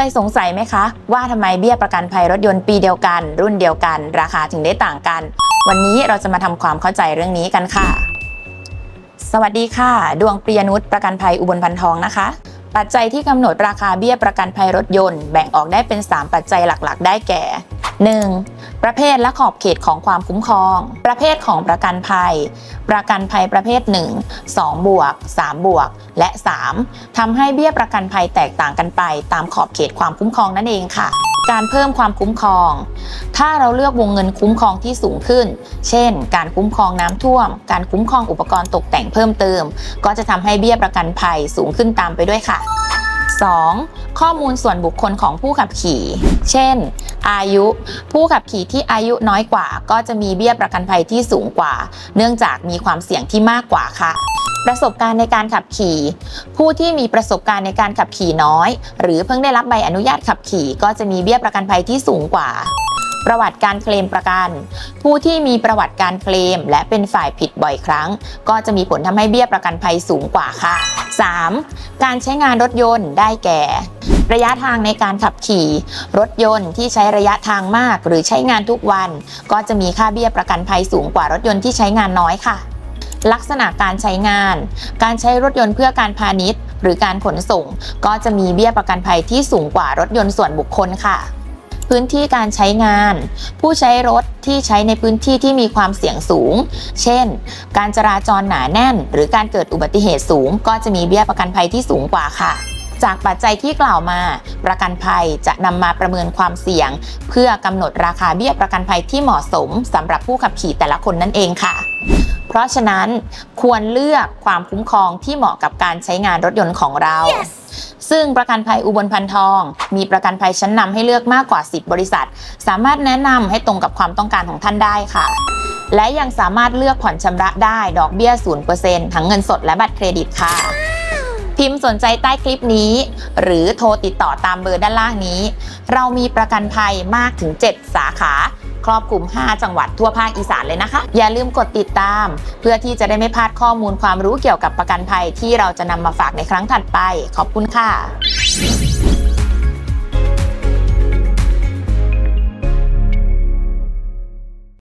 เคยสงสัยไหมคะ ว่าทำไมเบี้ยประกันภัยรถยนต์ปีเดียวกัน รุ่นเดียวกัน ราคาถึงได้ต่างกัน วันนี้เราจะมาทำความเข้าใจเรื่องนี้กันค่ะ สวัสดีค่ะ ดวงปริยนุชประกันภัยอุบลพันทองนะคะ ปัจจัยที่กำหนดราคาเบี้ยประกันภัยรถยนต์แบ่งออกได้เป็น 3 ปัจจัยหลักๆ ได้แก่ 1. ประเภทและขอบเขตของความคุ้มครอง ประเภทของประกันภัย ประกันภัยประเภท 1 2 บวก 3 บวก และ 3ทำให้เบี้ยประกันภัยแตกต่างกันไป ตามขอบเขตความคุ้มครองนั่นเองค่ะ การเพิ่มความคุ้มครอง ถ้าเราเลือกวงเงินคุ้มครองที่สูงขึ้น เช่น การคุ้มครองน้ำท่วม การคุ้มครองอุปกรณ์ตกแต่งเพิ่มเติม ก็จะทำให้เบี้ยประกันภัยสูงขึ้นตามไปด้วยค่ะ 2. ข้อมูลส่วนบุคคลของผู้ขับขี่ เช่น อายุ ผู้ขับขี่ที่อายุน้อยกว่า ก็จะมีเบี้ยประกันภัยที่สูงกว่า เนื่องจากมีความเสี่ยงที่มากกว่าค่ะประสบการณ์ในการขับขี่ ผู้ที่มีประสบการณ์ในการขับขี่น้อย หรือเพิ่งได้รับใบอนุญาตขับขี่ ก็จะมีเบี้ยประกันภัยที่สูงกว่า ประวัติการเคลมประกัน ผู้ที่มีประวัติการเคลม และเป็นฝ่ายผิดบ่อยครั้ง ก็จะมีผลทำให้เบี้ยประกันภัยสูงกว่าค่ะ 3. การใช้งานรถยนต์ได้แก่ ระยะทางในการขับขี่ รถยนต์ที่ใช้ระยะทางมาก หรือใช้งานทุกวัน ก็จะมีค่าเบี้ยประกันภัยสูงกว่ารถยนต์ที่ใช้งานน้อยค่ะ ลักษณะการใช้งาน การใช้รถยนต์เพื่อการพาณิชย์ หรือการขนส่ง ก็จะมีเบี้ยประกันภัยที่สูงกว่ารถยนต์ส่วนบุคคลค่ะพื้นที่การใช้งาน ผู้ใช้รถที่ใช้ในพื้นที่ที่มีความเสี่ยงสูง เช่น การจราจรหนาแน่น หรือการเกิดอุบัติเหตุสูง ก็จะมีเบี้ยประกันภัยที่สูงกว่าค่ะ จากปัจจัยที่กล่าวมา ประกันภัยจะนำมาประเมินความเสี่ยง เพื่อกำหนดราคาเบี้ยประกันภัยที่เหมาะสมสำหรับผู้ขับขี่แต่ละคนนั่นเองค่ะ เพราะฉะนั้นควรเลือกความคุ้มครองที่เหมาะกับการใช้งานรถยนต์ของเราซึ่งประกันภัยอุบลพันทอง มีประกันภัยชั้นนำให้เลือกมากกว่า 10 บริษัท สามารถแนะนำให้ตรงกับความต้องการของท่านได้ค่ะ และยังสามารถเลือกผ่อนชำระได้ดอกเบี้ย 0%ทั้งเงินสดและบัตรเครดิตค่ะ พิมพ์สนใจใต้คลิปนี้ หรือโทรติดต่อตามเบอร์ด้านล่างนี้ เรามีประกันภัยมากถึง 7 สาขา ครอบคลุม 5 จังหวัดทั่วภาคอีสานเลยนะคะ อย่าลืมกดติดตาม เพื่อที่จะได้ไม่พลาดข้อมูลความรู้เกี่ยวกับประกันภัยที่เราจะนำมาฝากในครั้งถัดไป ขอบคุณค่ะ